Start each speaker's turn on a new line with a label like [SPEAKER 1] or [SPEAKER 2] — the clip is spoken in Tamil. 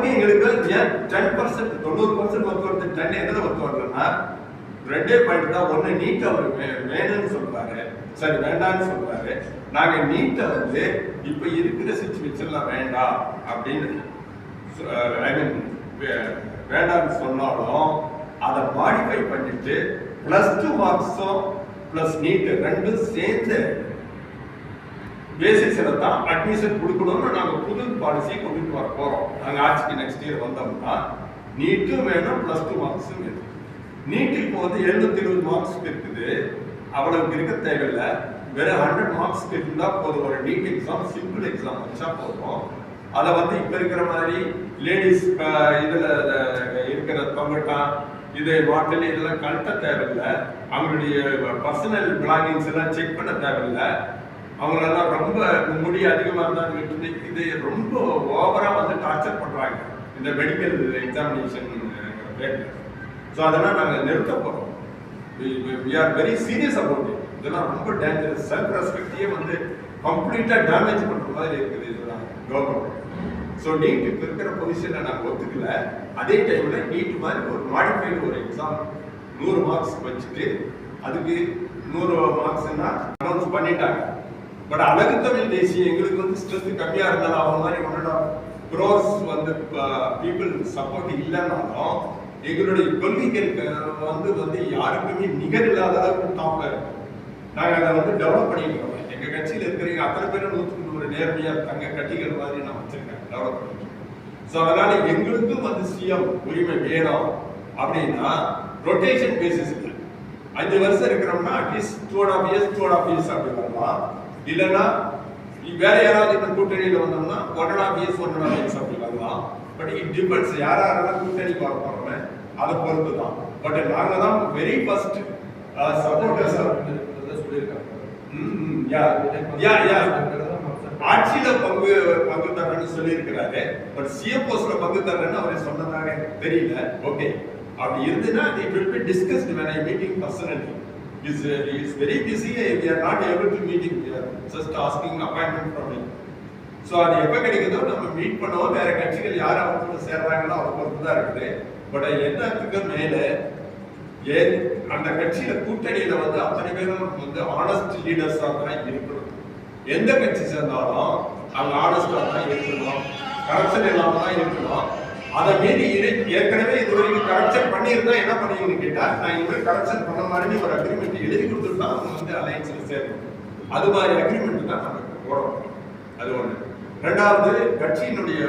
[SPEAKER 1] அவங்களுக்கு எங்களுக்கு ஏன் டென் பர்சன்ட் தொண்ணூறு பர்சன்ட் ஒத்து வருது டென் எதில் ஒத்து வரலன்னா ரெண்டே பாயிண்ட் தான். ஒன்று நீட் அவர் வேணும்னு சொல்றாரு சரி வேண்டாம்னு சொல்றாரு நாங்க நீட்டை வந்து இப்ப இருக்கிற சுச்சுவேஷன்ல வேண்டாம் அப்படின்னு ஐ மீன் வேண்டாம்னு சொன்னாலும் அதை மாடிஃபை பண்ணிட்டு பிளஸ் டூ மார்க்ஸும் பிளஸ் நீட்டு ரெண்டும் சேர்ந்து பேசிஸ்ல தான் அட்மிஷன் கொடுக்கணும்னு நாங்கள் புது பாலிசி கொண்டுட்டு வர போறோம். நாங்கள் ஆட்சிக்கு நெக்ஸ்ட் இயர் வந்தோம்னா நீட்டும் வேணும் பிளஸ் டூ மார்க்ஸும் வேணும். நீட்டு இப்போ வந்து எழுநூத்தி இருபது மார்க்ஸ் இருக்குது. அவ்வளவுக்கு இருக்க தேவையில்லை. வெறும் ஹண்ட்ரட் மார்க்ஸ் இருந்தால் போதும். ஒரு நீட் எக்ஸாம் சிம்பிள் எக்ஸாம் வச்சா போதும். அதை வந்து இப்ப இருக்கிற மாதிரி லேடிஸ் இதுல இருக்கிற தொங்கட்டா இது மாட்டல் இதெல்லாம் கழட்ட தேவையில்லை. அவங்களுடைய பர்சனல் பிளாகிங்ஸ் எல்லாம் செக் பண்ண தேவையில்லை. அவங்களெல்லாம் ரொம்ப முடி அதிகமா இருந்தாங்க. இது ரொம்ப ஓவரா வந்து டார்ச்சர் பண்றாங்க. இந்த மெடிக்கல் எக்ஸாமினேஷன் ரேட்ல ஸோ அதெல்லாம் நாங்கள் நிறுத்த போறோம். We are very serious about it இதெல்லாம் ரொம்ப டேஞ்சரஸ் செல்ஃப் ரெஸ்பெக்டையே வந்து கம்ப்ளீட்டா டேமேஜ் பண்ற மாதிரி இருக்குது இதெல்லாம் கவர்மெண்ட் ஸோ நீட் இப்போ இருக்கிற பொசிஷனை நாங்கள் ஒத்துக்கல. அதே டைம்ல நீட் மாதிரி ஒரு மாடிஃபைடு ஒரு எக்ஸாம் நூறு மார்க்ஸ் வச்சுட்டு அதுக்கு நூறு மார்க்ஸ்னா அனௌன்ஸ் பண்ணிட்டாங்க. பட் அழகு தமிழ் தேசிய எங்களுக்கு வந்து ஸ்ட்ரெஸ் கம்மியா இருந்தாலும் அவங்க மாதிரி ஒன்னோட க்ரோஸ் வந்து பீப்புள் சப்போர்ட் இல்லைனாலும் எங்களுடைய கொள்கைகளுக்கு வந்து வந்து யாருக்குமே நிகர் இல்லாத அளவுக்கு டாப்ல இருக்கு நாங்கள் அதை வந்து டெவலப் பண்ணிக்கிறோம் எங்க கட்சியில் இருக்கிறவங்க அத்தனை பேரும் நூற்றுக்கு நூறு நேர்மையா தங்க கட்டிகள் மாதிரி நான் வச்சிருக்கேன் டெவலப் பண்ணிக்கிறேன் ஸோ அதனால எங்களுக்கும் வந்து சுயம் உரிமை வேணும் அப்படின்னா ரொட்டேஷன் பேசிஸ்ல அஞ்சு வருஷம் இருக்கிறோம்னா at least two and half years two and half years அப்படி வரலாம் இல்லைன்னா வேற யாராவது இப்ப கூட்டணியில வந்தோம்னா one and half years one and half years அப்படி வரலாம் பட் இட் டிபெண்ட்ஸ் யார் யாரெல்லாம் கூட்டணிக்கு வர போறோமே அதை பொறுத்து தான் பட் நாங்க தான் வெரி ஃபர்ஸ்ட் uh, சப்போர்ட்டர்ஸ் ஆட்சியில பங்கு பங்கு தரேன்னு சொல்லியிருக்கிறாரு. பட் சிஎம் போஸ்ட்ல பங்கு தரேன்னு அவரே சொன்னதாக தெரியல. ஓகே அப்படி இருந்துன்னா இட் வில் பி டிஸ்கஸ்ட் வேற meeting personally personally is uh, is very busy. We are not able to meet him. We are just asking appointment from him. So அது எப்போ கிடைக்குதோ நம்ம மீட் பண்ணுவோம். வேற கட்சிகள் யார் அவங்க கூட சேர்றாங்களோ அவங்க பொறுத்து தான் இருக்குது. பட் எல்லாத்துக்கும் மேலே ஏ அந்த கட்சியில கூட்டணியில வந்து அத்தனை பேரும் வந்து ஆனஸ்ட் லீடர்ஸாக தான் இருக்கணும். எந்த கட்சி சேர்ந்தாலும் அவங்க ஆனஸ்டாக தான் இருக்கணும். கரப்ஷன் இல்லாம தான் இருக்கணும். அதை மீறி ஏற்கனவே இது வரைக்கும் கரப்ஷன் பண்ணியிருந்தா என்ன பண்ணுவீங்கன்னு கேட்டா நான் இனிமேல் கரெக்ஷன் பண்ண மாதிரி ஒரு அக்ரிமெண்ட் எழுதி கொடுத்துருந்தா அவங்க வந்து அலையன்ஸ்ல சேரணும். அது மாதிரி அக்ரிமெண்ட் தான் நமக்கு போடணும் அது ஒண்ணு. ரெண்டாவது கட்சியினுடைய